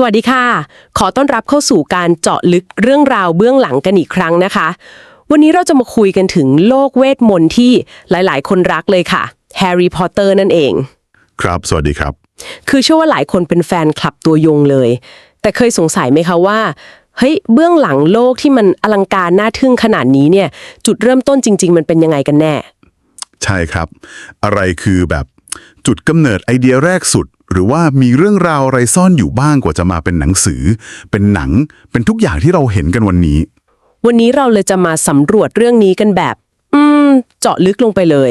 สวัสดีค่ะ ขอต้อนรับเข้าสู่การเจาะลึกเรื่องราวเบื้องหลังกันอีกครั้งนะคะ วันนี้เราจะมาคุยกันถึงโลกเวทมนต์ที่หลายๆ คนรักเลยค่ะแฮร์รี่พอตเตอร์นั่นเอง ครับ สวัสดีครับ คือเชื่อว่าหลายคนเป็นแฟนคลับตัวยงเลย แต่เคยสงสัยไหมคะว่าเฮ้ยเบื้องหลังโลกที่มันอลังการน่าทึ่งขนาดนี้เนี่ย จุดเริ่มต้นจริง ๆ มันเป็นยังไงกันแน่ ใช่ครับ อะไรคือแบบจุดกำเนิดไอเดียแรกสุด หรือว่ามีเรื่องราวอะไรซ่อนอยู่บ้างกว่าจะมาเป็นหนังสือ เป็นหนัง เป็นทุกอย่างที่เราเห็นกันวันนี้ วันนี้เราเลยจะมาสำรวจเรื่องนี้กันแบบ อืม เจาะลึกลงไปเลย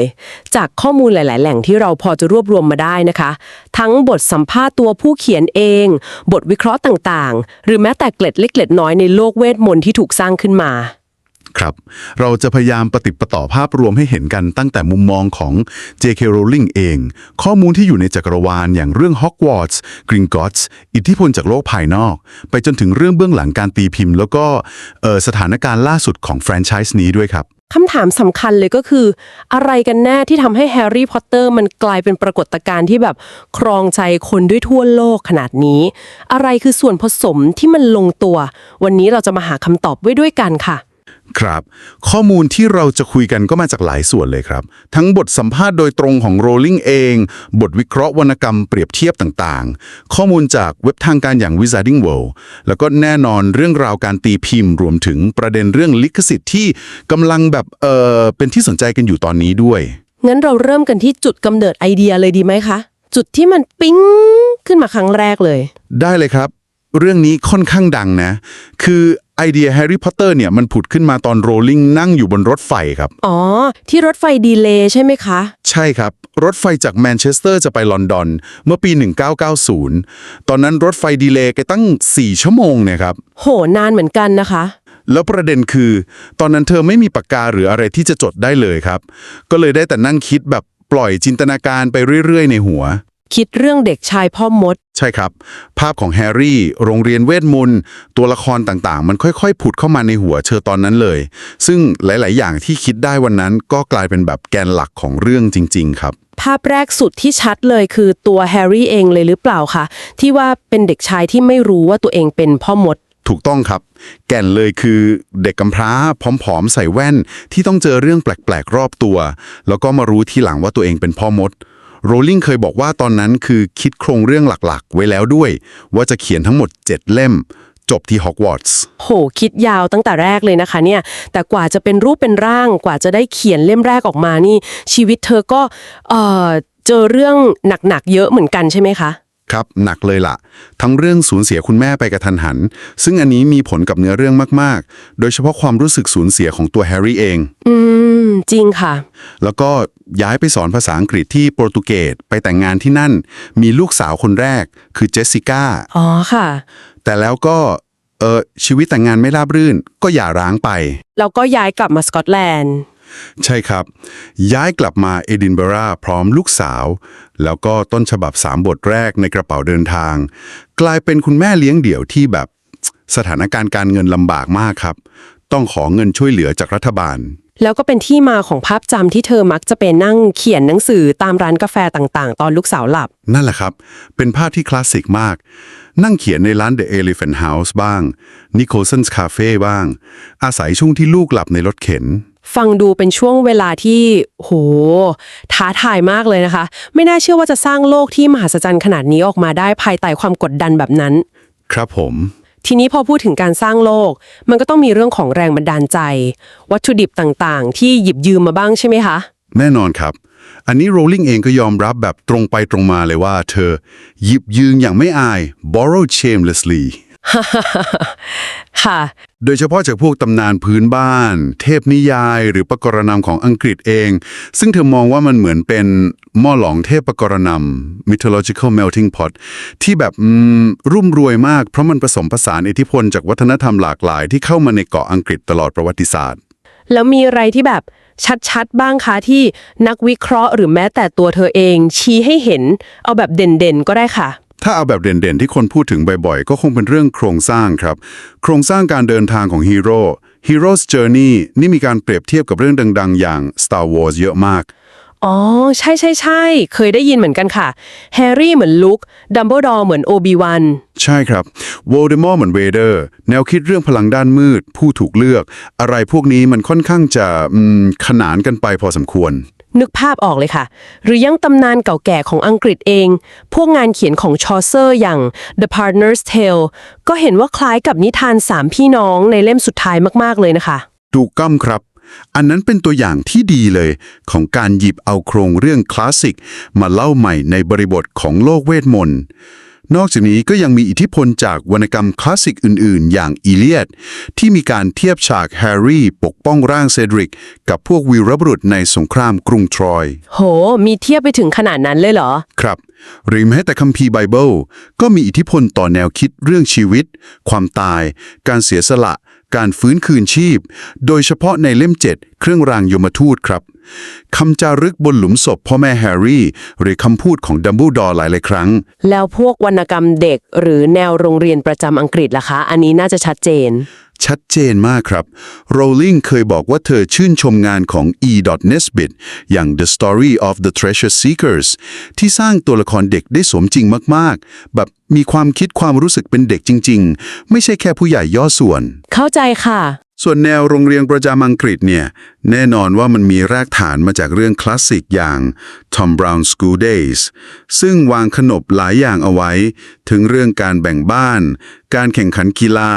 จากข้อมูลหลาย ๆ แหล่งที่เราพอจะรวบรวมมาได้นะคะ ทั้งบทสัมภาษณ์ตัวผู้เขียนเอง บทวิเคราะห์ต่าง ๆ หรือแม้แต่เกล็ดเล็กเกล็ดน้อยในโลกเวทมนต์ที่ถูกสร้างขึ้นมา ครับ เราจะพยายามปฏิดปะต่อภาพรวมให้เห็นกันตั้งแต่มุมมองของ J.K. Rowling เอง ข้อมูลที่อยู่ในจักรวาลอย่างเรื่อง Hogwarts Gringotts อิทธิพลจากโลกภายนอก ไปจนถึงเรื่องเบื้องหลังการตีพิมพ์ แล้วก็สถานการณ์ล่าสุดของแฟรนไชส์นี้ด้วยครับคำถามสำคัญเลยก็คือ อะไรกันแน่ที่ทำให้แฮร์รี่พอตเตอร์มันกลายเป็นปรากฏการณ์ที่แบบครองใจคนด้วยทั่วโลกขนาดนี้ อะไรคือส่วนผสมที่มันลงตัว วันนี้เราจะมาหาคำตอบไว้ด้วยกันค่ะ ครับ ข้อมูลที่เราจะคุยกันก็มาจากหลายส่วนเลยครับ ทั้งบทสัมภาษณ์โดยตรงของโรลลิงเอง บทวิเคราะห์วรรณกรรมเปรียบเทียบต่างๆ ข้อมูลจากเว็บทางการอย่าง Wizarding World แล้วก็แน่นอนเรื่องราวการตีพิมพ์ รวมถึงประเด็นเรื่องลิขสิทธิ์ที่กำลังแบบเออเป็นที่สนใจกันอยู่ตอนนี้ด้วย งั้นเราเริ่มกันที่จุดกำเนิดไอเดียเลยดีไหมคะ จุดที่มันปิ๊งขึ้นมาครั้งแรกเลย ได้เลยครับ เรื่องนี้ค่อนข้างดังนะ คือไอเดียแฮร์รี่พอตเตอร์เนี่ยมันผุดขึ้นมาตอนโรลลิงนั่งอยู่บนรถไฟครับ อ๋อ ที่รถไฟดีเลย์ใช่ไหมคะ ใช่ครับ รถไฟจากแมนเชสเตอร์จะไปลอนดอน เมื่อปี 1990 ตอนนั้นรถไฟดีเลย์ไปตั้ง 4 ชั่วโมงเนี่ยครับ โห นานเหมือนกันนะคะ แล้วประเด็นคือ ตอนนั้นเธอไม่มีปากกาหรืออะไรที่จะจดได้เลยครับ ก็เลยได้แต่นั่งคิดแบบปล่อยจินตนาการไปเรื่อย ๆ ในหัว คิดเรื่องเด็กชายพ่อมด ใช่ครับ ภาพของแฮร์รี่ โรงเรียนเวทมนต์ตัวละครต่างๆ มันค่อยๆ ผุดเข้ามาในหัวเธอตอนนั้นเลย ซึ่งหลาย ๆ อย่างที่คิดได้วันนั้นก็กลายเป็นแบบแกนหลักของเรื่องจริง ๆ ครับ ภาพแรกสุดที่ชัดเลยคือตัวแฮร์รี่เองเลยหรือเปล่าคะที่ว่าเป็นเด็กชายที่ไม่รู้ว่าตัวเองเป็นพ่อมด ถูกต้องครับ แก่นเลยคือเด็กกำพร้าผอมๆใส่แว่น ที่ต้องเจอเรื่องแปลกๆรอบตัว แล้วก็มารู้ทีหลังว่าตัวเองเป็นพ่อมด โรลลิงเคยบอกว่าตอนนั้นคือคิดโครงเรื่องหลักๆ ไว้แล้วด้วย ว่าจะเขียนทั้งหมด 7 เล่ม จบที่ฮอกวอตส์โห คิดยาวตั้งแต่แรกเลยนะคะเนี่ย แต่กว่าจะเป็นรูปเป็นร่างกว่าจะได้เขียนเล่มแรกออกมานี่ ชีวิตเธอก็เออเจอเรื่องหนักๆเยอะเหมือนกันใช่ไหมคะ ครับหนักเลยล่ะ ทั้งเรื่องสูญเสียคุณแม่ไปกระทันหัน ซึ่งอันนี้มีผลกับเนื้อเรื่องมาก ๆ โดยเฉพาะความรู้สึกสูญเสียของตัวแฮร์รี่เอง อืม จริงค่ะ แล้วก็ย้ายไปสอนภาษาอังกฤษที่โปรตุเกสไปแต่งงานที่นั่น มีลูกสาวคนแรก คือเจสสิก้าอ๋อค่ะ แต่แล้วก็เออชีวิตแต่งงานไม่ราบรื่น ก็หย่าร้างไป แล้วก็ย้ายกลับมาสกอตแลนด์ ใช่ครับ ย้ายกลับมาเอดินบะระพร้อมลูกสาว แล้วก็ต้นฉบับ 3 บทแรกในกระเป๋าเดินทาง กลายเป็นคุณแม่เลี้ยงเดี่ยวที่แบบสถานการณ์การเงินลำบากมากครับ ต้องขอเงินช่วยเหลือจากรัฐบาล แล้วก็เป็นที่มาของภาพจำที่เธอมักจะไปนั่งเขียนหนังสือตามร้านกาแฟต่างๆ ตอนลูกสาวหลับ นั่นแหละครับ เป็นภาพที่คลาสสิกมาก นั่งเขียนในร้าน The Elephant House บ้าง Nicholson's Cafe บ้าง อาศัยช่วงที่ลูกหลับในรถเข็น ฟังดูเป็นช่วงเวลาที่โห ท้าทายมากเลยนะคะ ไม่น่าเชื่อว่าจะสร้างโลกที่มหัศจรรย์ขนาดนี้ออกมาได้ภายใต้ความกดดันแบบนั้น ครับผม ทีนี้พอพูดถึงการสร้างโลก มันก็ต้องมีเรื่องของแรงบันดาลใจ วัตถุดิบต่างๆ ที่หยิบยืมมาบ้างใช่ไหมคะ แน่นอนครับ อันนี้ Rowling เองก็ยอมรับแบบตรงไปตรงมาเลยว่า เธอหยิบยืมอย่างไม่อาย borrowed shamelessly ค่ะ โดยเฉพาะจากพวกตำนานพื้นบ้าน เทพนิยาย หรือปกรณำของอังกฤษเอง ซึ่งเธอมองว่ามันเหมือนเป็นหม้อหลองเทพปกรณำ mythological melting pot ที่แบบอืมรุ่มรวยมากเพราะมันผสมผสานอิทธิพลจากวัฒนธรรมหลากหลายที่เข้ามาในเกาะอังกฤษตลอดประวัติศาสตร์ แล้วมีอะไรที่แบบชัดๆ บ้างคะที่นักวิเคราะห์หรือแม้แต่ตัวเธอเองชี้ให้เห็น เอาแบบเด่นๆก็ได้ค่ะ ถ้าเอาแบบเด่นๆ ที่คนพูดถึงบ่อยๆ ก็คงเป็นเรื่องโครงสร้างครับ โครงสร้างการเดินทางของฮีโร่ Hero's Journey นี่มีการเปรียบเทียบกับเรื่องดัง ๆ อย่าง Star Wars เยอะมาก อ๋อ ใช่ใช่ใช่เคยได้ยินเหมือนกันค่ะ แฮร์รี่เหมือนลุคดัมเบิลดอร์เหมือนโอบิวัน ใช่ครับโวลเดมอร์เหมือนเวเดอร์ แนวคิดเรื่องพลังด้านมืด ผู้ถูกเลือก อะไรพวกนี้มันค่อนข้างจะอืมขนานกันไปพอสมควร นึกภาพออกเลยค่ะ หรือยังตำนานเก่าแก่ของอังกฤษเอง พวกงานเขียนของชอเซอร์อย่าง The Partner's Tale ก็เห็นว่าคล้ายกับนิทานสามพี่น้องในเล่มสุดท้ายมากๆเลยนะคะ ดูก้มครับ อันนั้นเป็นตัวอย่างที่ดีเลยของการหยิบเอาโครงเรื่องคลาสสิกมาเล่าใหม่ในบริบทของโลกเวทมนต์นอกจากนี้ก็ยังมีอิทธิพลจากวรรณกรรมคลาสสิกอื่น ๆ อย่างอีเลียดที่มีการเทียบฉากแฮร์รี่ปกป้องร่างเซดริก กับพวกวีรบุรุษในสงครามกรุงทรอย โห มีเทียบไปถึงขนาดนั้นเลยเหรอ ครับ หรือแม้แต่คัมภีร์ไบเบิลก็มีอิทธิพลต่อแนวคิดเรื่องชีวิต ความตาย การเสียสละ การฟื้นคืนชีพ โดยเฉพาะในเล่ม 7 เครื่องรางยมทูตครับคำจารึกบนหลุมศพพ่อแม่แฮร์รี่ หรือคำพูดของดัมเบิลดอร์หลายๆครั้ง แล้วพวกวรรณกรรมเด็กหรือแนวโรงเรียนประจำอังกฤษล่ะคะ อันนี้น่าจะชัดเจน ชัดเจนมากครับโรลลิงเคยบอกว่าเธอชื่นชมงานของ E. Nesbit อย่าง The Story of the Treasure Seekers ที่สร้างตัวละครเด็กได้สมจริงมากๆ แบบมีความคิดความรู้สึกเป็นเด็กจริง ๆ ไม่ใช่แค่ผู้ใหญ่ย่อส่วน เข้าใจค่ะ ส่วนแนวโรงเรียนประจำอังกฤษเนี่ย แน่นอนว่ามันมีรากฐานมาจากเรื่องคลาสสิกอย่าง Tom Brown School Days ซึ่งวางขนบหลายอย่างเอาไว้ ถึงเรื่องการแบ่งบ้าน การแข่งขันกีฬา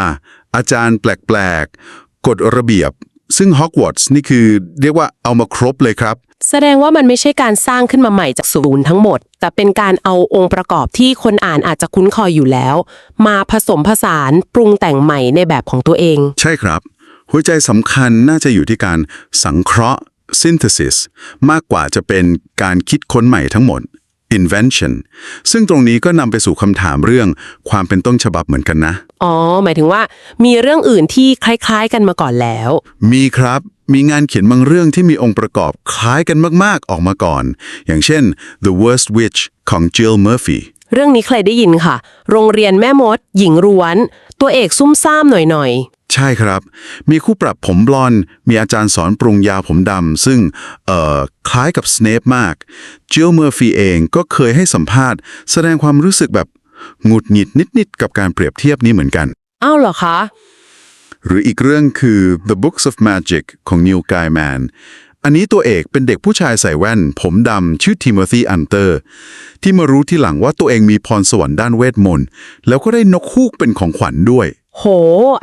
อาจารย์แปลกๆ กฎระเบียบ ซึ่งฮอกวอตส์นี่คือเรียกว่าเอามาครบเลยครับ แสดงว่ามันไม่ใช่การสร้างขึ้นมาใหม่จากศูนย์ทั้งหมด แต่เป็นการเอาองค์ประกอบที่คนอ่านอาจจะคุ้นเคยอยู่แล้ว มาผสมผสานปรุงแต่งใหม่ในแบบของตัวเอง ใช่ครับ หัวใจสำคัญน่าจะอยู่ที่การสังเคราะห์ synthesis มากกว่าจะเป็นการคิดค้นใหม่ทั้งหมด invention ซึ่งตรงนี้ก็นำไปสู่คำถามเรื่องความเป็นต้นฉบับเหมือนกันนะ อ๋อ หมายถึงว่ามีเรื่องอื่นที่คล้ายๆกันมาก่อนแล้ว มีครับ มีงานเขียนบางเรื่องที่มีองค์ประกอบคล้ายกันมากๆออกมาก่อน อย่างเช่น The Worst Witch ของ Jill Murphy เรื่องนี้เคยได้ยินค่ะ โรงเรียนแม่มด หญิงร้วน ตัวเอกซุ่มซ่ามหน่อย ใช่ครับ มีคู่ปรับผมบลอนด์มีอาจารย์สอนปรุงยาผมดำซึ่งเอ่อคล้ายกับสเนปมากจิลเมอร์ฟีเองก็เคยให้สัมภาษณ์ แสดงความรู้สึกแบบหงุดหงิดนิดๆ กับการเปรียบเทียบนี้เหมือนกันๆอ้าวเหรอคะ หรืออีกเรื่องคือ The Books of Magic ของ Neil Gaiman อันนี้ตัวเอกเป็นเด็กผู้ชายใส่แว่น ผมดำชื่อ Timothy Hunter ที่มารู้ที่หลังว่าตัวเองมีพรสวรรค์ด้านเวทมนต์ แล้วก็ได้นกฮูกเป็นของขวัญด้วย โห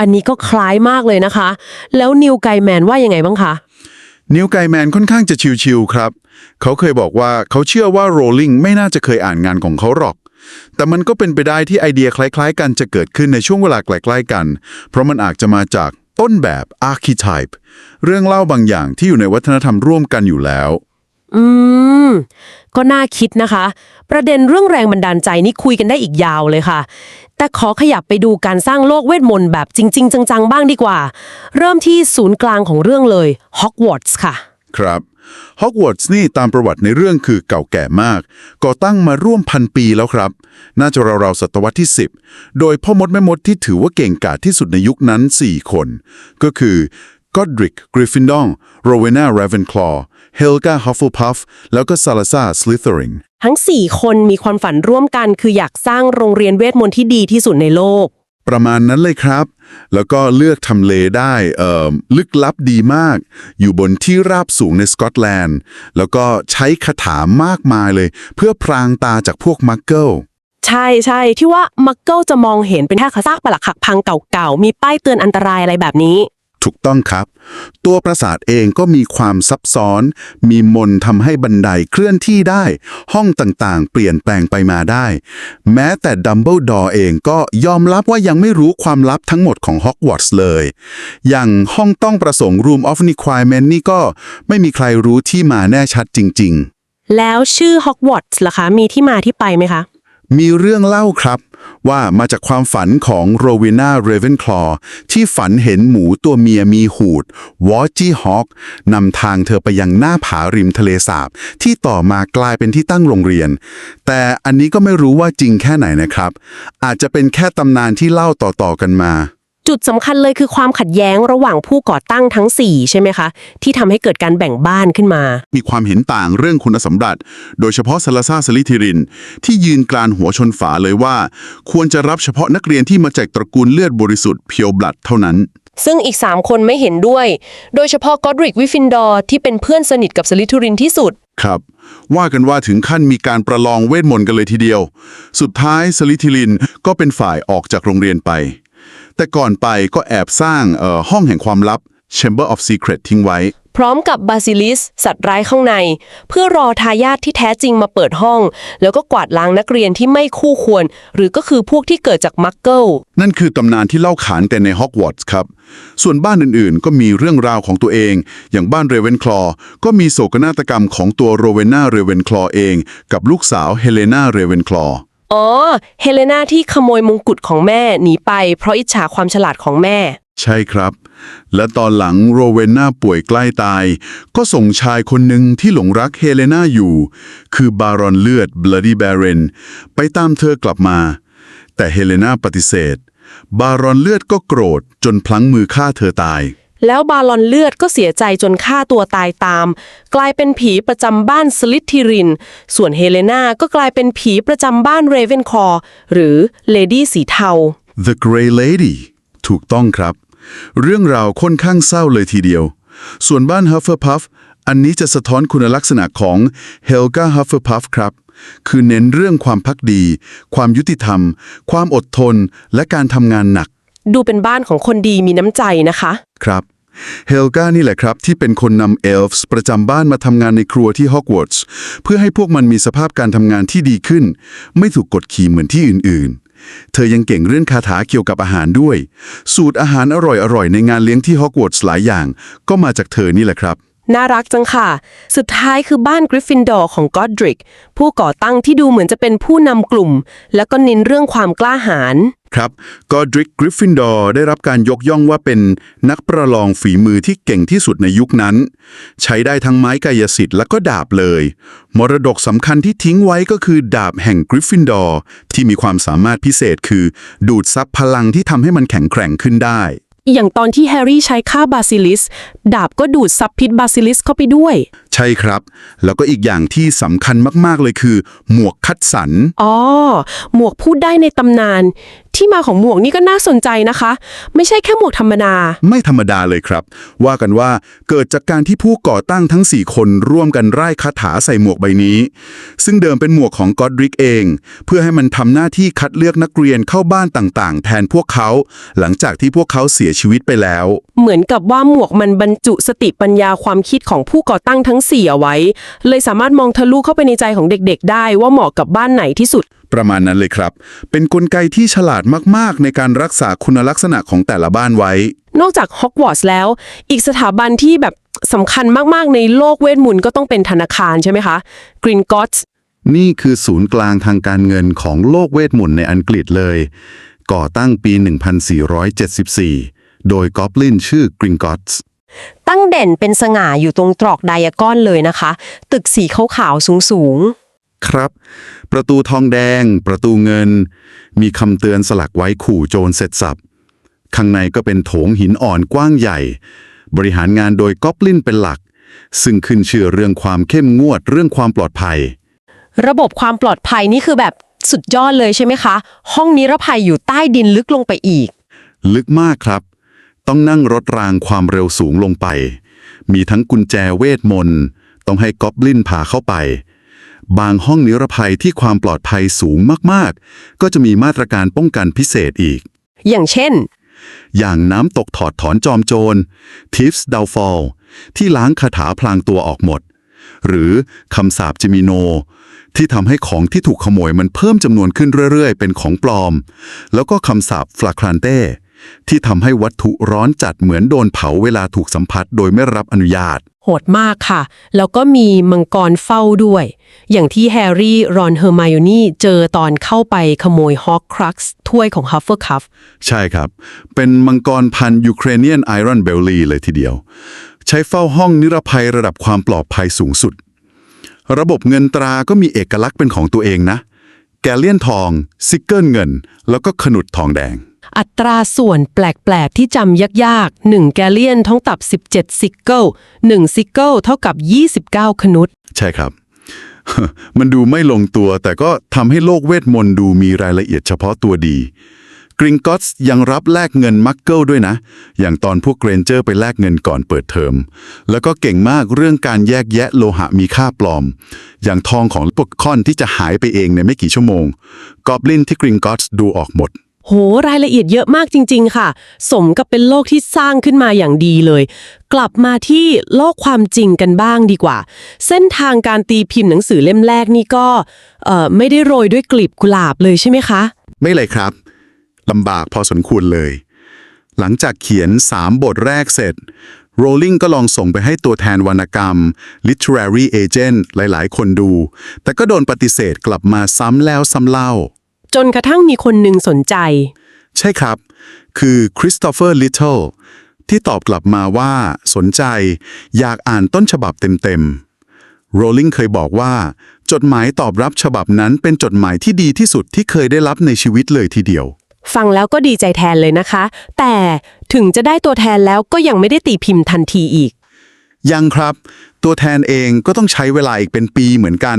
อันนี้ก็คล้ายมากเลยนะคะ แล้วนิวไกแมนว่ายังไงบ้างคะ นิวไกแมนค่อนข้างจะชิวๆครับ เขาเคยบอกว่าเขาเชื่อว่าโรลลิงไม่น่าจะเคยอ่านงานของเขาหรอก แต่มันก็เป็นไปได้ที่ไอเดียคล้ายๆ กันจะเกิดขึ้นในช่วงเวลาใกล้ๆกัน เพราะมันอาจจะมาจากต้นแบบ archetype เรื่องเล่าบางอย่างที่อยู่ในวัฒนธรรมร่วมกันอยู่แล้ว อืม ก็น่าคิดนะคะ ประเด็นเรื่องแรงบันดาลใจนี่คุยกันได้อีกยาวเลยค่ะ แต่ขอขยับไปดูการสร้างโลกเวทมนต์แบบจริง ๆ จัง ๆ บ้างดีกว่า เริ่มที่ศูนย์กลางของเรื่องเลยฮอกวอตส์ค่ะ ครับฮอกวอตส์นี่ตามประวัติในเรื่องคือเก่าแก่มาก ก่อตั้งมาร่วมพันปีแล้วครับ น่าจะราวๆศตวรรษที่ 10 โดยพ่อมดแม่มดที่ถือว่าเก่งกาจที่สุดในยุคนั้น 4 คน ก็คือกอดริกกริฟฟินดองโรเวนาเรเวนคลอ เฮลกาฮัฟเฟิลพัฟแล้วก็ซาลาซาสลิเทอริงทั้ง 4 คนมีความฝันร่วมกันคืออยากสร้างโรงเรียนเวทมนต์ที่ดีที่สุดในโลก ประมาณนั้นเลยครับ แล้วก็เลือกทำเลได้เอ่อลึกลับดีมาก อยู่บนที่ราบสูงในสกอตแลนด์ แล้วก็ใช้คาถามากมายเลย เพื่อพรางตาจากพวกมักเกิลใช่ใช่ที่ว่ามักเกิลจะมองเห็นเป็นแค่ซากปลักหักพังเก่าๆ มีป้ายเตือนอันตรายอะไรแบบนี้ ถูกต้องครับ ตัวปราสาทเองก็มีความซับซ้อน มีมนต์ทำให้บันไดเคลื่อนที่ได้ ห้องต่างๆ เปลี่ยนแปลงไปมาได้ แม้แต่ดัมเบิลดอร์เองก็ยอมรับว่ายังไม่รู้ความลับทั้งหมดของฮอกวอตส์เลย อย่างห้องต้องประสงค์ Room of Requirement นี่ก็ไม่มีใครรู้ที่มาแน่ชัดจริง ๆ แล้วชื่อฮอกวอตส์ล่ะคะ มีที่มาที่ไปไหมคะ มีเรื่องเล่าครับ ว่ามาจากความฝันของโรวินาเรเวนคลอที่ฝันเห็นหมูตัวเมียมีหูดวอจี้ฮอกนำทางเธอไปยังหน้าผาริมทะเลสาบ ที่ต่อมากลายเป็นที่ตั้งโรงเรียน แต่อันนี้ก็ไม่รู้ว่าจริงแค่ไหนนะครับ อาจจะเป็นแค่ตำนานที่เล่าต่อๆกันมา จุดสำคัญเลยคือความขัดแย้งระหว่างผู้ก่อตั้งทั้ง 4 ใช่ไหมคะ ที่ทำให้เกิดการแบ่งบ้านขึ้นมา มีความเห็นต่างเรื่องคุณสมบัติ โดยเฉพาะซาลาซาสลิทิริน ที่ยืนกลานหัวชนฝาเลยว่า ควรจะรับเฉพาะนักเรียนที่มาจากตระกูลเลือดบริสุทธิ์เพียวบลัดเท่านั้น ซึ่งอีก 3 คนไม่เห็นด้วย โดยเฉพาะกอดริกวิฟินดอร์ที่เป็นเพื่อนสนิทกับสลิทูรินที่สุด ครับ ว่ากันว่าถึงขั้นมีการประลองเวทมนต์กันเลยทีเดียว สุดท้ายสลิทิลินก็เป็นฝ่ายออกจากโรงเรียนไป แต่ก่อนไปก็แอบสร้างเอ่อห้องแห่งความลับ Chamber of Secret ทิ้งไว้ พร้อมกับบาซิลิส สัตว์ร้ายข้างใน เพื่อรอทายาทที่แท้จริงมาเปิดห้อง แล้วก็กวาดล้างนักเรียนที่ไม่คู่ควร หรือก็คือพวกที่เกิดจากมักเกิลนั่นคือตำนานที่เล่าขานกันในฮอกวอตส์ครับ ส่วนบ้านอื่นๆ ก็มีเรื่องราวของตัวเอง อย่างบ้านเรเวนคลอก็มีโศกนาฏกรรมของตัวโรเวนาเรเวนคลอเอง กับลูกสาวเฮเลนาเรเวนคลอ อ๋อ เฮเลนาที่ขโมยมงกุฎของแม่หนีไปเพราะอิจฉาความฉลาดของแม่ ใช่ครับ และตอนหลังโรเวนนาป่วยใกล้ตาย ก็ส่งชายคนหนึ่งที่หลงรักเฮเลนาอยู่ คือบารอนเลือด Bloody Baron ไปตามเธอกลับมา แต่เฮเลนาปฏิเสธ บารอนเลือดก็โกรธจนพลั้งมือฆ่าเธอตาย แล้วบาลอนเลือดก็เสียใจจนฆ่าตัวตายตาม กลายเป็นผีประจำบ้านสลิททิริน ส่วนเฮเลนาก็กลายเป็นผีประจำบ้านเรเวนคอร์หรือเลดี้สีเทา The Grey Lady ถูกต้องครับ เรื่องราวค่อนข้างเศร้าเลยทีเดียว ส่วนบ้าน Hufflepuff อันนี้จะสะท้อนคุณลักษณะของ Helga Hufflepuff ครับ คือเน้นเรื่องความพักดี ความยุติธรรม ความอดทน และการทำงานหนัก ดูเป็นบ้านของคนดีมีน้ำใจนะคะ ครับเฮลกานี่แหละครับ ที่เป็นคนนำเอลฟ์ประจำบ้านมาทำงานในครัวที่ฮอกวอตส์เพื่อให้พวกมันมีสภาพการทำงานที่ดีขึ้น ไม่ถูกกดขี่เหมือนที่อื่นๆ เธอยังเก่งเรื่องคาถาเกี่ยวกับอาหารด้วย สูตรอาหารอร่อยๆ ในงานเลี้ยงที่ฮอกวอตส์หลายอย่าง ก็มาจากเธอนี่แหละครับ น่ารักจังค่ะ สุดท้ายคือบ้านกริฟฟินดอร์ของกอดริกผู้ก่อตั้งที่ดูเหมือนจะเป็นผู้นำกลุ่ม แล้วก็น้นเรื่องความกล้าหาญ ครับกอดริกกริฟฟินดอร์ได้รับการยกย่องว่าเป็นนักประลองฝีมือที่เก่งที่สุดในยุคนั้น ใช้ได้ทั้งไม้กายสิทธิ์และก็ดาบเลย มรดกสำคัญที่ทิ้งไว้ก็คือดาบแห่งกริฟฟินดอร์ที่มีความสามารถพิเศษคือ ดูดซับพลังที่ทำให้มันแข็งแกร่งขึ้นได้ อย่างตอนที่แฮร์รี่ใช้ฆ่าบาซิลิส ดาบก็ดูดซับพิษบาซิลิสเข้าไปด้วย ช่ครับ แล้วก็อีกอย่างที่สำคัญมากๆเลยคือ หมวกคัดสรรอ๋อ หมวกพูดได้ในตำนาน ที่มาของหมวกนี่ก็น่าสนใจนะคะ ไม่ใช่แค่หมวกธรรมดา ไม่ธรรมดาเลยครับ ว่ากันว่าเกิดจากการที่ผู้ก่อตั้งทั้ง 4 คนร่วมกันไร้คาถาใส่หมวกใบนี้ ซึ่งเดิมเป็นหมวกของกอดริกเอง เพื่อให้มันทำหน้าที่คัดเลือกนักเรียนเข้าบ้านต่างๆ แทนพวกเขา หลังจากที่พวกเขาเสียชีวิตไปแล้ว เหมือนกับว่าหมวกมันบรรจุสติปัญญาความคิดของผู้ก่อตั้งทั้งสี่เอาไว้ เลยสามารถมองทะลุเข้าไปในใจของเด็กๆ ได้ว่าเหมาะกับบ้านไหนที่สุด ประมาณนั้นเลยครับ เป็นนกลไกที่ฉลาดมากๆ ในการรักษาคุณลักษณะของแต่ละบ้านไว้ นอกจากฮอกวอตส์แล้ว อีกสถาบันที่แบบสำคัญมากๆ ในโลกเวทมนต์ก็ต้องเป็นธนาคารใช่ไหมคะ Green Gods นี่คือศูนย์กลางทางการเงินของโลกเวทมนต์ในอังกฤษเลย ก่อตั้งปี 1474 โดยกอบลินชื่อกริงกอตส์ ตั้งเด่นเป็นสง่าอยู่ตรงตรอกไดอะกอนเลยนะคะ ตึกสีขาวๆสูงครับ ประตูทองแดง ประตูเงิน มีคำเตือนสลักไว้ขู่โจรเสร็จสับ ข้างในก็เป็นโถงหินอ่อนกว้างใหญ่ บริหารงานโดยกอบลินเป็นหลัก ซึ่งขึ้นชื่อเรื่องความเข้มงวดเรื่องความปลอดภัยๆระบบความปลอดภัยนี่คือแบบสุดยอดเลยใช่ไหมคะ ห้องนิรภัยอยู่ใต้ดินลึกลงไปอีก ลึกมากครับ ต้องนั่งรถรางความเร็วสูงลงไป มีทั้งกุญแจเวทมนต์ ต้องให้กอบลินพาเข้าไป บางห้องนิรภัยที่ความปลอดภัยสูงมากๆ ก็จะมีมาตรการป้องกันพิเศษอีก อย่างเช่น อย่างน้ำตกถอดถอนจอมโจร Tips Downfall ที่ล้างคาถาพลางตัวออกหมด หรือคำสาปจิมิโน ที่ทำให้ของที่ถูกขโมยมันเพิ่มจำนวนขึ้นเรื่อยๆ เป็นของปลอม แล้วก็คำสาปฟลาครานเต้ ที่ทำให้วัตถุร้อนจัดเหมือนโดนเผาเวลาถูกสัมผัสโดยไม่รับอนุญาต โหดมากค่ะ แล้วก็มีมังกรเฝ้าด้วย อย่างที่แฮร์รี่ รอนเฮอร์ไมโอนี่เจอตอนเข้าไปขโมยฮอกครักส์ถ้วยของฮัฟเฟิลคัฟใช่ครับ เป็นมังกรพันธุ์ยูเครเนียนไอรอนเบลลีเลยทีเดียว ใช้เฝ้าห้องนิรภัยระดับความปลอดภัยสูงสุด ระบบเงินตราก็มีเอกลักษณ์เป็นของตัวเองนะ แกลเลียนทอง ซิกเกิลเงิน แล้วก็ขนุดทองแดง อัตราส่วนแปลก ๆ ที่จำยาก ๆ 1 แกลเลียนเท่ากับ 17 ซิกเกิล1ซิกเกิลเท่ากับ 29 คนุตใช่ครับ มันดูไม่ลงตัว แต่ก็ทำให้โลกเวทมนต์ดูมีรายละเอียดเฉพาะตัวดีกริงกอตส์ยังรับแลกเงินมักเกิลด้วยนะ อย่างตอนพวกเกรนเจอร์ไปแลกเงินก่อนเปิดเทอม แล้วก็เก่งมากเรื่องการแยกแยะโลหะมีค่าปลอม อย่างทองของพวกค่อนที่จะหายไปเองในไม่กี่ชั่วโมง กอบลินที่กริงกอตส์ดูออกหมด โหรายละเอียดเยอะมากจริง ๆ ค่ะ สมกับเป็นโลกที่สร้างขึ้นมาอย่างดีเลย กลับมาที่โลกความจริงกันบ้างดีกว่า เส้นทางการตีพิมพ์หนังสือเล่มแรกนี่ก็เอ่อไม่ได้โรยด้วยกลีบกุหลาบเลยใช่ไหมคะ ไม่เลยครับลำบากพอสมควรเลย หลังจากเขียน 3 บทแรกเสร็จ Rowling ก็ลองส่งไปให้ตัวแทนวรรณกรรม literary agent หลาย ๆ คนดู แต่ก็โดนปฏิเสธกลับมาซ้ำแล้วซ้ำเล่า จนกระทั่งมีคนหนึ่งสนใจ ใช่ครับ คือ Christopher Little ที่ตอบกลับมาว่าสนใจอยากอ่านต้นฉบับเต็มๆ Rowling เคยบอกว่า จดหมายตอบรับฉบับนั้นเป็นจดหมายที่ดีที่สุดที่เคยได้รับในชีวิตเลยทีเดียว ฟังแล้วก็ดีใจแทนเลยนะคะ แต่ถึงจะได้ตัวแทนแล้วก็ยังไม่ได้ตีพิมพ์ทันทีอีก ยังครับ ตัวแทนเองก็ต้องใช้เวลาอีกเป็นปีเหมือนกัน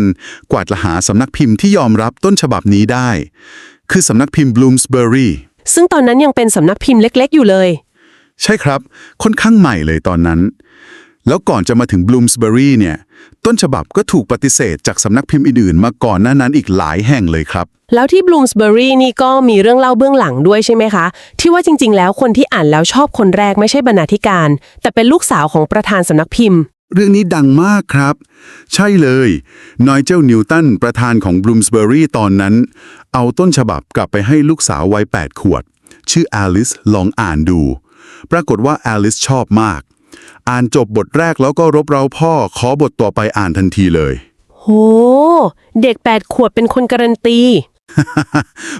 กว่าจะหาสำนักพิมพ์ที่ยอมรับต้นฉบับนี้ได้ คือสำนักพิมพ์ Bloomsbury ซึ่งตอนนั้นยังเป็นสำนักพิมพ์เล็กๆ อยู่เลย ใช่ครับ ค่อนข้างใหม่เลยตอนนั้น แล้วก่อนจะมาถึง Bloomsbury เนี่ย ต้นฉบับก็ถูกปฏิเสธจากสำนักพิมพ์อื่นๆ มาก่อนหน้านั้นอีกหลายแห่งเลยครับ แล้วที่ Bloomsbury นี่ก็มีเรื่องเล่าเบื้องหลังด้วยใช่ไหมคะ ที่ว่าจริง ๆ แล้วคนที่อ่านแล้วชอบคนแรกไม่ใช่บรรณาธิการ แต่เป็นลูกสาวของประธานสำนักพิมพ์ เรื่องนี้ดังมากครับ ใช่เลยนอยเจลนิวตันประธานของ Bloomsbury ตอนนั้น เอาต้นฉบับกลับไปให้ลูกสาววัย8ขวด ชื่ออลิสลองอ่านดู ปรากฏว่าอลิสชอบมาก อ่านจบบทแรกแล้วก็รบเร้าพ่อขอบทต่อไปอ่านทันทีเลย โห เด็ก 8 ขวบเป็นคนการันตี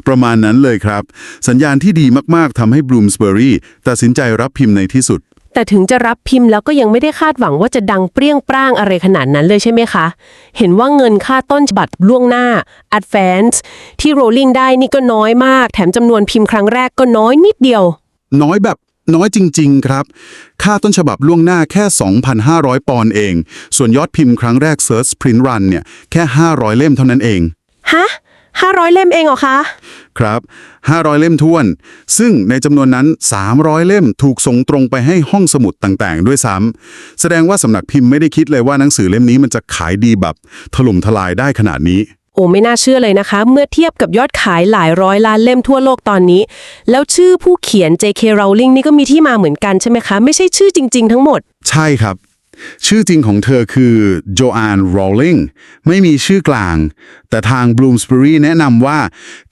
ประมาณนั้นเลยครับ สัญญาณที่ดีมากๆทำให้ Bloomsbury ตัดสินใจรับพิมพ์ในที่สุด แต่ถึงจะรับพิมพ์แล้วก็ยังไม่ได้คาดหวังว่าจะดังเปรี้ยงปร้างอะไรขนาดนั้นเลยใช่ไหมคะ เห็นว่าเงินค่าต้นฉบับล่วงหน้า Advance ที่ Rolling ได้นี่ก็น้อยมาก แถมจำนวนพิมพ์ครั้งแรกก็น้อยนิดเดียว น้อยแบบน้อยจริง ๆ ครับ ค่าต้นฉบับล่วงหน้าแค่ 2,500 ปอนด์เอง ส่วนยอดพิมพ์ครั้งแรก Search Print Run เนี่ยแค่ 500 เล่มเท่านั้นเอง ฮะ 500 เล่มเองเหรอคะ ครับ 500 เล่มท้วน ซึ่งในจำนวนนั้น 300 เล่มถูกส่งตรงไปให้ห้องสมุดต่างๆ ด้วยซ้ำแสดงว่าสำนักพิมพ์ไม่ได้คิดเลยว่าหนังสือเล่มนี้มันจะขายดีแบบถล่มทลายได้ขนาดนี้ โอ้ไม่น่าเชื่อเลยนะคะ เมื่อเทียบกับยอดขายหลายร้อยล้านเล่มทั่วโลกตอนนี้ แล้วชื่อผู้เขียน J.K. Rowling นี่ก็มีที่มาเหมือนกันใช่ไหมคะ ไม่ใช่ชื่อจริง ๆ ทั้งหมด ใช่ครับ ชื่อจริงของเธอคือโจอานโรลลิงไม่มีชื่อกลาง แต่ทาง Bloomsbury แนะนำว่า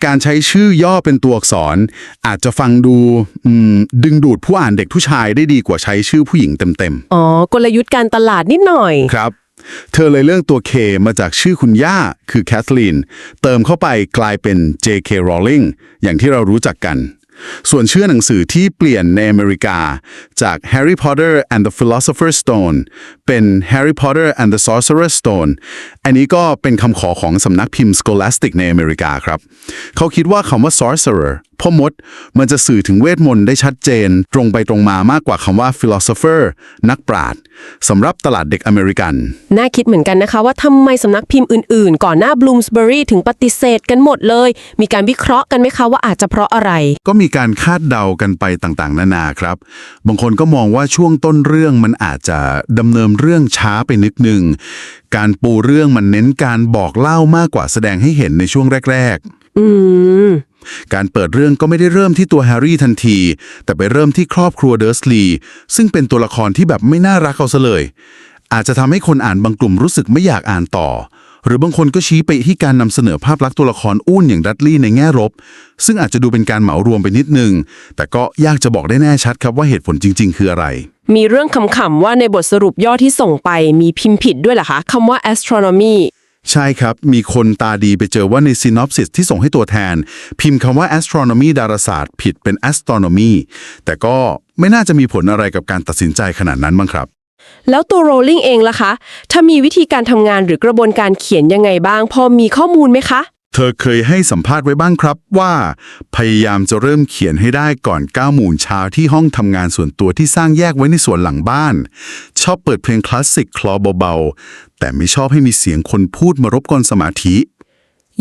การใช้ชื่อย่อเป็นตัวอักษร อาจจะฟังดูอืมดึงดูดผู้อ่านเด็กผู้ชายได้ดีกว่าใช้ชื่อผู้หญิงเต็มอ๋อ กลยุทธ์การตลาดนิดหน่อยๆครับ เธอเลยเลือกตัว K มาจากชื่อคุณย่า คือแคทเธอรีน เติมเข้าไปกลายเป็น J.K. Rowling อย่างที่เรารู้จักกัน ส่วนชื่อหนังสือที่เปลี่ยนในอเมริกา จาก Harry Potter and the Philosopher's Stone เป็น Harry Potter and the Sorcerer's Stone อันนี้ก็เป็นคำขอของสำนักพิมพ์ Scholastic ในอเมริกาครับ เขาคิดว่าคำว่า sorcerer พ่อมดมันจะสื่อถึงเวทมนต์ได้ชัดเจน ตรงไปตรงมามากกว่าคำว่า philosopher นักปราชญ์สำหรับตลาดเด็กอเมริกัน น่าคิดเหมือนกันนะคะว่าทำไมสำนักพิมพ์อื่นๆ ก่อนหน้า Bloomsbury ถึงปฏิเสธกันหมดเลย มีการวิเคราะห์กันไหมคะว่าอาจจะเพราะอะไร ก็มีการคาดเดากันไปต่างๆ นานาครับ บางคนก็มองว่าช่วงต้นเรื่องมันอาจจะดำเนินเรื่องช้าไปนิดนึง การปูเรื่องมันเน้นการบอกเล่ามากกว่าแสดงให้เห็นในช่วงแรก ๆ อืม การเปิดเรื่องก็ไม่ได้เริ่มที่ตัวแฮร์รี่ทันที แต่ไปเริ่มที่ครอบครัวเดอร์สลีย์ซึ่งเป็นตัวละครที่แบบไม่น่ารักเอาซะเลย อาจจะทำให้คนอ่านบางกลุ่มรู้สึกไม่อยากอ่านต่อ หรือบางคนก็ชี้ไปที่การนำเสนอภาพลักษณ์ตัวละครอุ้นอย่างดัตลี่ในแง่ลบซึ่งอาจจะดูเป็นการเหมารวมไปนิดนึง แต่ก็ยากจะบอกได้แน่ชัดครับว่าเหตุผลจริง ๆ คืออะไรมีเรื่องขำๆว่าในบทสรุปย่อที่ส่งไปมีพิมพ์ผิดด้วยเหรอคะคำว่า astronomy ใช่ครับ มีคนตาดีไปเจอว่าในซีนอปซิสที่ส่งให้ตัวแทน พิมพ์คำว่า astronomy ดาราศาสตร์ ผิดเป็น astronomy แต่ก็ไม่น่าจะมีผลอะไรกับการตัดสินใจขนาดนั้นมั้งครับ แล้วตัว Rowling เองล่ะคะ ถ้ามีวิธีการทำงานหรือกระบวนการเขียนยังไงบ้าง พอมีข้อมูลไหมคะ เธอเคยให้สัมภาษณ์ไว้บ้างครับว่า พยายามจะเริ่มเขียนให้ได้ก่อน9โมงเช้าที่ห้องทำงานส่วนตัวที่สร้างแยกไว้ในสวนหลังบ้าน ชอบเปิดเพลงคลาสสิกคลอเบาๆ แต่ไม่ชอบให้มีเสียงคนพูดมารบกวนสมาธิ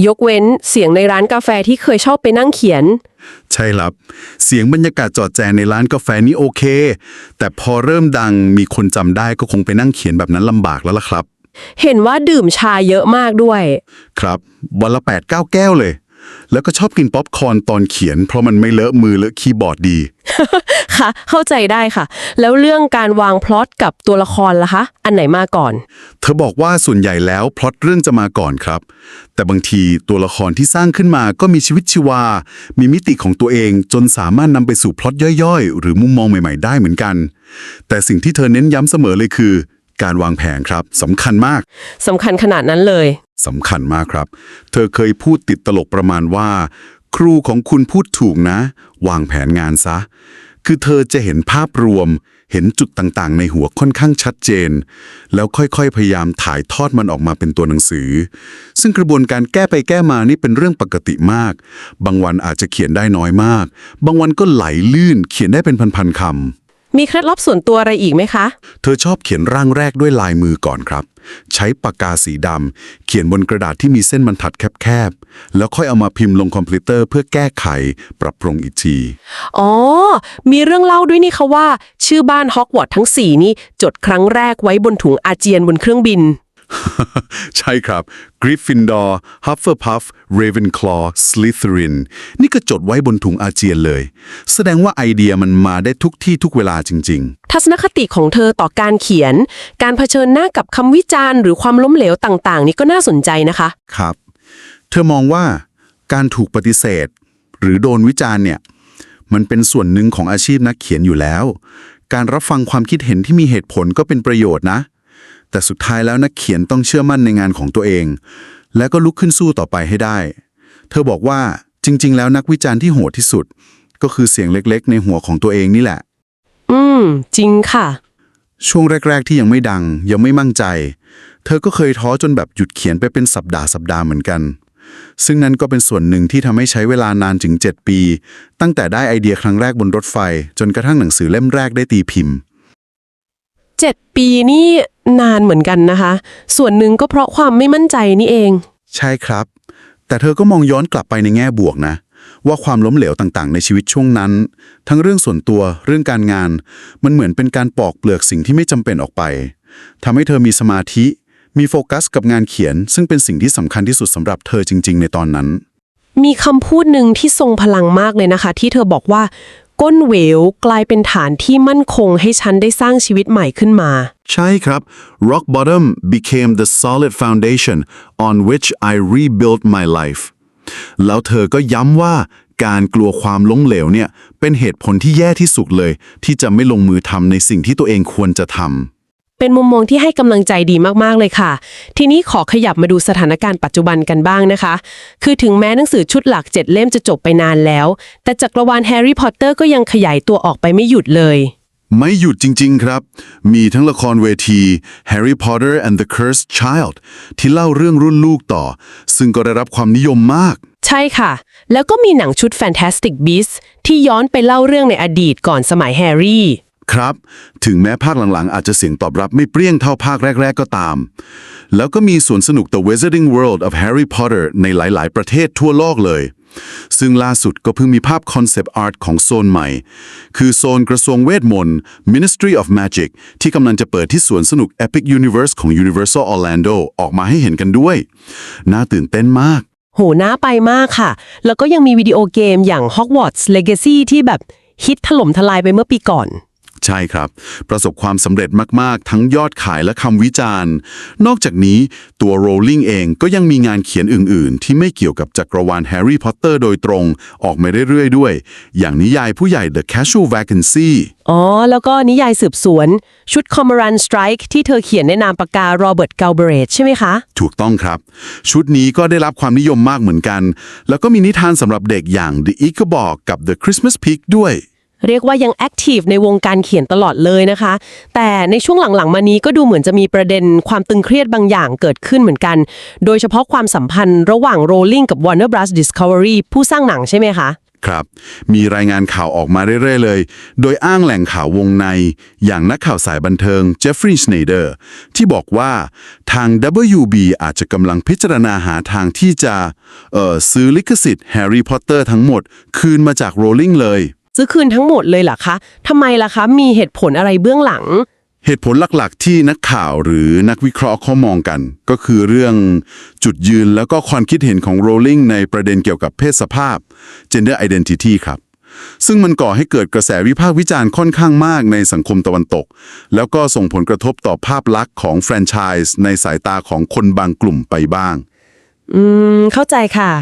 ยกเว้นเสียงในร้านกาแฟที่เคยชอบไปนั่งเขียน ใช่ครับ เสียงบรรยากาศจอดแจในร้านกาแฟนี่โอเค แต่พอเริ่มดังมีคนจำได้ก็คงไปนั่งเขียนแบบนั้นลำบากแล้วล่ะครับ เห็นว่าดื่มชาเยอะมากด้วย ครับวันละ8ปดเก้าแก้วเลย แล้วก็ชอบกินป๊อปคอร์นตอนเขียน เพราะมันไม่เลอะมือเลอะคีย์บอร์ดดี ค่ะ เข้าใจได้ค่ะ แล้วเรื่องการวางพล็อตกับตัวละครล่ะคะ อันไหนมาก่อน เธอบอกว่าส่วนใหญ่แล้วพล็อตเรื่องจะมาก่อนครับ แต่บางทีตัวละครที่สร้างขึ้นมาก็มีชีวิตชีวา มีมิติของตัวเองจนสามารถนำไปสู่พล็อตย่อยๆ หรือมุมมองใหม่ ๆ ได้เหมือนกัน แต่สิ่งที่เธอเน้นย้ำเสมอเลยคือ การวางแผนครับสำคัญมากสำคัญขนาดนั้นเลยสำคัญมากครับ เธอเคยพูดติดตลกประมาณว่า ครูของคุณพูดถูกนะ วางแผนงานซะ คือเธอจะเห็นภาพรวม เห็นจุดต่างๆ ในหัวค่อนข้างชัดเจน แล้วค่อยๆ พยายามถ่ายทอดมันออกมาเป็นตัวหนังสือ ซึ่งกระบวนการแก้ไปแก้มานี่เป็นเรื่องปกติมาก บางวันอาจจะเขียนได้น้อยมาก บางวันก็ไหลลื่น เขียนได้เป็นพันๆคำ มีเคล็ดลับส่วนตัวอะไรอีกไหมคะ เธอชอบเขียนร่างแรกด้วยลายมือก่อนครับ ใช้ปากกาสีดำเขียนบนกระดาษที่มีเส้นบรรทัดแคบๆ แล้วค่อยเอามาพิมพ์ลงคอมพิวเตอร์เพื่อแก้ไข ปรับปรุงอีกที อ๋อ มีเรื่องเล่าด้วยนี่คะว่า ชื่อบ้านฮอกวอตส์ทั้ง 4 นี่จดครั้งแรกไว้บนถุงอาเจียนบนเครื่องบิน ใช่ครับ Gryffindor Hufflepuff Ravenclaw Slytherin นี่ก็จดไว้บนถุงอาเจียนเลย แสดงว่าไอเดียมันมาได้ทุกที่ทุกเวลาจริง ๆ ทัศนคติของเธอต่อการเขียน การเผชิญหน้ากับคำวิจารณ์หรือความล้มเหลวต่างๆ นี่ก็น่าสนใจนะคะ ครับ เธอมองว่าการถูกปฏิเสธ หรือโดนวิจารณ์เนี่ยมันเป็นส่วนหนึ่งของอาชีพนักเขียนอยู่แล้ว การรับฟังความคิดเห็นที่มีเหตุผลก็เป็นประโยชน์นะ แต่สุดท้ายแล้วนักเขียนต้องเชื่อมั่นในงานของตัวเอง และก็ลุกขึ้นสู้ต่อไปให้ได้ เธอบอกว่าจริง ๆ แล้วนักวิจารณ์ที่โหดที่สุด ก็คือเสียงเล็กๆ ในหัวของตัวเองนี่แหละ อืม จริงค่ะ ช่วงแรก ๆ ที่ยังไม่ดัง ยังไม่มั่งใจ เธอก็เคยท้อจนแบบหยุดเขียนไปเป็นสัปดาห์สัปดาห์เหมือนกัน ซึ่งนั้นก็เป็นส่วนหนึ่งที่ทำให้ใช้เวลานานถึง 7 ปี ตั้งแต่ได้ไอเดียครั้งแรกบนรถไฟ จนกระทั่งหนังสือเล่มแรกได้ตีพิมพ์ 7ปีนี่นานเหมือนกันนะคะ ส่วนหนึ่งก็เพราะความไม่มั่นใจนี่เอง ใช่ครับ แต่เธอก็มองย้อนกลับไปในแง่บวกนะ ว่าความล้มเหลวต่างๆ ในชีวิตช่วงนั้น ทั้งเรื่องส่วนตัวเรื่องการงาน มันเหมือนเป็นการปอกเปลือกสิ่งที่ไม่จำเป็นออกไปทำให้เธอมีสมาธิ มีโฟกัสกับงานเขียน ซึ่งเป็นสิ่งที่สำคัญที่สุดสำหรับเธอจริง ๆ ในตอนนั้น มีคำพูดหนึ่งที่ทรงพลังมากเลยนะคะ ที่เธอบอกว่า ก้นเหววกลายเป็นฐานที่มั่นคงให้ฉันได้สร้างชีวิตใหม่ขึ้นมา ใช่ครับ Rock bottom became the solid foundation on which I rebuilt my life แล้วเธอก็ย้ำว่าการกลัวความล้มเหลวเนี่ย เป็นเหตุผลที่แย่ที่สุดเลย ที่จะไม่ลงมือทำในสิ่งที่ตัวเองควรจะทำ เป็นมุมมองที่ให้กำลังใจดีมากๆเลยค่ะ ทีนี้ขอขยับมาดูสถานการณ์ปัจจุบันกันบ้างนะคะ คือถึงแม้หนังสือชุดหลักเจ็ดเล่มจะจบไปนานแล้ว แต่จักรวาลแฮร์รี่พอตเตอร์ก็ยังขยายตัวออกไปไม่หยุดเลย ไม่หยุดจริง ๆ ครับ มีทั้งละครเวที Harry Potter and the Cursed Child ที่เล่าเรื่องรุ่นลูกต่อ ซึ่งก็ได้รับความนิยมมาก ใช่ค่ะ แล้วก็มีหนังชุด Fantastic Beasts ที่ย้อนไปเล่าเรื่องในอดีตก่อนสมัยแฮร์รี่ ครับ ถึงแม้ภาคหลังๆ อาจจะเสียงตอบรับไม่เปรี้ยงเท่าภาคแรก ๆ ก็ตาม แล้วก็มีสวนสนุก The Wizarding World of Harry Potter ในหลาย ๆ ประเทศทั่วโลกเลย ซึ่งล่าสุดก็เพิ่งมีภาพคอนเซปต์อาร์ตของโซนใหม่ คือโซนกระทรวงเวทมนต์ Ministry of Magic ที่กำลังจะเปิดที่สวนสนุก Epic Universe ของ Universal Orlando ออกมาให้เห็นกันด้วย น่าตื่นเต้นมาก โหน่าไปมากค่ะ แล้วก็ยังมีวิดีโอเกมอย่าง Hogwarts Legacy ที่แบบฮิตถล่มทลายไปเมื่อปีก่อน ใช่ครับ ประสบความสำเร็จมาก ๆ ทั้งยอดขายและคำวิจารณ์ นอกจากนี้ตัวโรลลิงเองก็ยังมีงานเขียนอื่น ๆ ที่ไม่เกี่ยวกับจักรวาลแฮร์รี่พอตเตอร์โดยตรง ออกมาเรื่อย ๆ ด้วย อย่างนิยายผู้ใหญ่ The Casual Vacancy อ๋อ แล้วก็นิยายสืบสวน ชุด Cormoran Strike ที่เธอเขียนในนามปากกาโรเบิร์ตเกลเบรตใช่ไหมคะ ถูกต้องครับ ชุดนี้ก็ได้รับความนิยมมากเหมือนกัน แล้วก็มีนิทานสำหรับเด็กอย่าง The e a g l e b o g กับ The Christmas Pig ด้วย เรียกว่ายังแอคทีฟในวงการเขียนตลอดเลยนะคะ แต่ในช่วงหลังๆ มานี้ก็ดูเหมือนจะมีประเด็นความตึงเครียดบางอย่างเกิดขึ้นเหมือนกัน โดยเฉพาะความสัมพันธ์ระหว่าง Rowling กับ Warner Bros Discovery ผู้สร้างหนังใช่ไหมคะ ครับ มีรายงานข่าวออกมาเรื่อยๆ เลย โดยอ้างแหล่งข่าววงใน อย่างนักข่าวสายบันเทิงเจฟฟรีย์สเนเดอร์ที่บอกว่าทาง WB อาจจะกำลังพิจารณาหาทางที่จะเอ่อซื้อลิขสิทธิ์แฮร์รี่พอตเตอร์ทั้งหมด คืนมาจากโรลลิงเลย ซื้อคืนทั้งหมดเลยเหรอคะทำไมล่ะคะ มีเหตุผลอะไรเบื้องหลัง เหตุผลหลักๆ ที่นักข่าวหรือนักวิเคราะห์เขามองกัน ก็คือเรื่องจุดยืนแล้วก็ความคิดเห็นของโรลลิงในประเด็นเกี่ยวกับเพศสภาพ gender identity ครับ ซึ่งมันก่อให้เกิดกระแสวิพากษ์วิจารณ์ค่อนข้างมากในสังคมตะวันตก แล้วก็ส่งผลกระทบต่อภาพลักษณ์ของแฟรนไชส์ในสายตาของคนบางกลุ่มไปบ้าง อืม เข้าใจค่ะ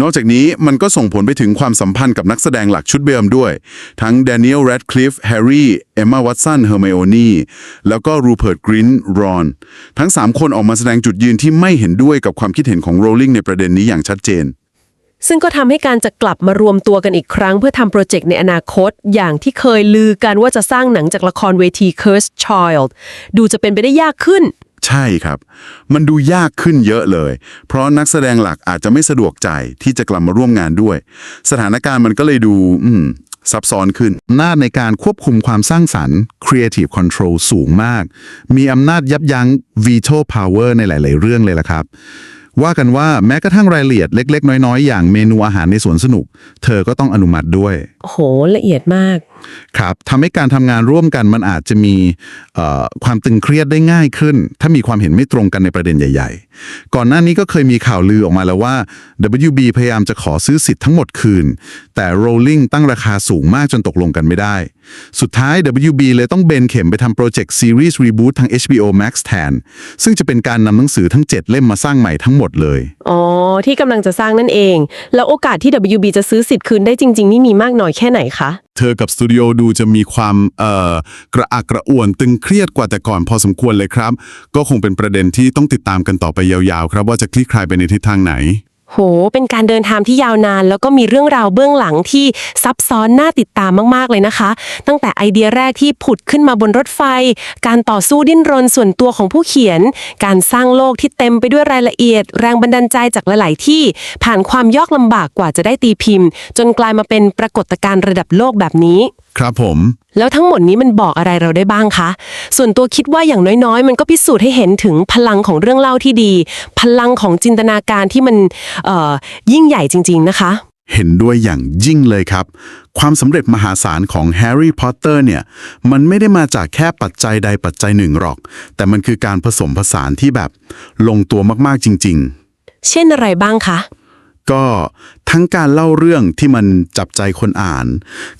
นอกจากนี้มันก็ส่งผลไปถึงความสัมพันธ์กับนักแสดงหลักชุดเดิมด้วย ทั้ง Daniel Radcliffe Harry Emma Watson Hermione แล้วก็ Rupert Grint Ron ทั้ง 3 คนออกมาแสดงจุดยืนที่ไม่เห็นด้วยกับความคิดเห็นของ Rowling ในประเด็นนี้อย่างชัดเจน ซึ่งก็ทำให้การจะกลับมารวมตัวกันอีกครั้ง เพื่อทำโปรเจกต์ในอนาคต อย่างที่เคยลือกันว่าจะสร้างหนังจากละครเวที Cursed Child ดูจะเป็นไปได้ยากขึ้น ใช่ครับ มันดูยากขึ้นเยอะเลย เพราะนักแสดงหลักอาจจะไม่สะดวกใจที่จะกลับมาร่วมงานด้วย สถานการณ์มันก็เลยดู อืมซับซ้อนขึ้นอำนาจในการควบคุมความสร้างสรรค์ creative control สูงมาก มีอำนาจยับยั้ง veto power ในหลาย ๆ เรื่องเลยล่ะครับ ว่ากันว่าแม้กระทั่งรายละเอียดเล็ก ๆ น้อย ๆ อย่างเมนูอาหารในสวนสนุก เธอก็ต้องอนุมัติด้วย โหละเอียดมากครับทำให้การทำงานร่วมกันมันอาจจะมีความตึงเครียดได้ง่ายขึ้น ถ้ามีความเห็นไม่ตรงกันในประเด็นใหญ่ ๆ ก่อนหน้านี้ก็เคยมีข่าวลือออกมาแล้วว่า WB พยายามจะขอซื้อสิทธิ์ทั้งหมดคืน แต่ Rowling ตั้งราคาสูงมากจนตกลงกันไม่ได้ สุดท้าย WB เลยต้องเบนเข็มไปทำโปรเจกต์ซีรีส์รีบูตทาง HBO Max แทน ซึ่งจะเป็นการนำหนังสือทั้ง 7 เล่มมาสร้างใหม่ทั้งหมดเลยอ๋อที่กำลังจะสร้างนั่นเอง แล้วโอกาสที่ WB จะซื้อสิทธิ์คืนได้จริง ๆ นี่มีมากน้อยแค่ไหนคะ เธอกับสตูดิโอดูจะมีความเอ่อกระอักกระอ่วนตึงเครียดกว่าแต่ก่อนพอสมควรเลยครับ ก็คงเป็นประเด็นที่ต้องติดตามกันต่อไปยาวๆ ครับว่าจะคลี่คลายไปในทิศทางไหน โห เป็นการเดินทางที่ยาวนาน แล้วก็มีเรื่องราวเบื้องหลังที่ซับซ้อนน่าติดตามมากๆเลยนะคะ ตั้งแต่ไอเดียแรกที่ผุดขึ้นมาบนรถไฟ การต่อสู้ดิ้นรนส่วนตัวของผู้เขียน การสร้างโลกที่เต็มไปด้วยรายละเอียด แรงบันดาลใจจากหลาย ๆ ที่ ผ่านความยากลำบากกว่าจะได้ตีพิมพ์ จนกลายมาเป็นปรากฏการณ์ระดับโลกแบบนี้ ครับผม แล้วทั้งหมดนี้มันบอกอะไรเราได้บ้างคะ ส่วนตัวคิดว่าอย่างน้อยๆ มันก็พิสูจน์ให้เห็นถึงพลังของเรื่องเล่าที่ดี พลังของจินตนาการที่มันเอ่อยิ่งใหญ่จริง ๆ นะคะ เห็นด้วยอย่างยิ่งเลยครับ ความสำเร็จมหาศาลของแฮร์รี่พอตเตอร์เนี่ย มันไม่ได้มาจากแค่ปัจจัยใดปัจจัยหนึ่งหรอก แต่มันคือการผสมผสานที่แบบ ลงตัวมากๆจริง ๆ เช่นอะไรบ้างคะ ก็ทั้งการเล่าเรื่องที่มันจับใจคนอ่าน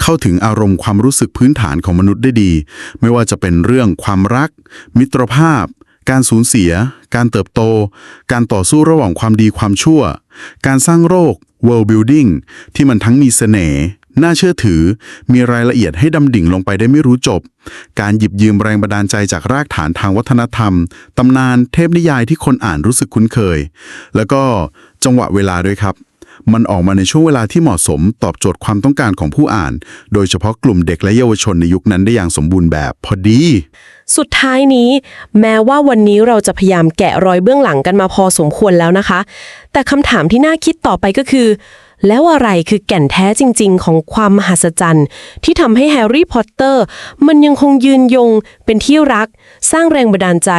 เข้าถึงอารมณ์ความรู้สึกพื้นฐานของมนุษย์ได้ดี ไม่ว่าจะเป็นเรื่องความรัก มิตรภาพ การสูญเสีย การเติบโต การต่อสู้ระหว่างความดีความชั่ว การสร้างโรค world building ที่มันทั้งมีเสน่ห์น่าเชื่อถือ มีรายละเอียดให้ดำดิ่งลงไปได้ไม่รู้จบ การหยิบยืมแรงบันดาลใจจากรากฐานทางวัฒนธรรม ตำนานเทพนิยายที่คนอ่านรู้สึกคุ้นเคย แล้วก็ จังหวะเวลาด้วยครับ มันออกมาในช่วงเวลาที่เหมาะสมตอบโจทย์ความต้องการของผู้อ่าน โดยเฉพาะกลุ่มเด็กและเยาวชนในยุคนั้นได้อย่างสมบูรณ์แบบพอดี สุดท้ายนี้ แม้ว่าวันนี้เราจะพยายามแกะรอยเบื้องหลังกันมาพอสมควรแล้วนะคะ แต่คำถามที่น่าคิดต่อไปก็คือ แล้วอะไรคือแก่นแท้จริง ๆ ของความมหัศจรรย์ ที่ทำให้แฮร์รี่พอตเตอร์ มันยังคงยืนยง เป็นที่รัก สร้างแรงบันดาลใจ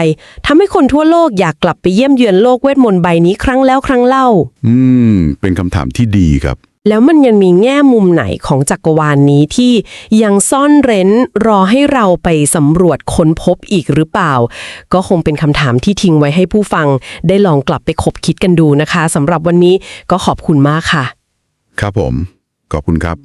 ทำให้คนทั่วโลกอยากกลับไปเยี่ยมเยือนโลกเวทมนต์ใบนี้ครั้งแล้วครั้งเล่า อืม เป็นคำถามที่ดีครับ แล้วมันยังมีแง่มุมไหนของจักรวาลนนี้ที่ยังซ่อนเร้นรอให้เราไปสำรวจค้นพบอีกหรือเปล่า ก็คงเป็นคำถามที่ทิ้งไว้ให้ผู้ฟัง ได้ลองกลับไปคบคิดกันดูนะคะสำหรับวันนี้ก็ขอบคุณมากค่ะ ครับผม ขอบคุณครับ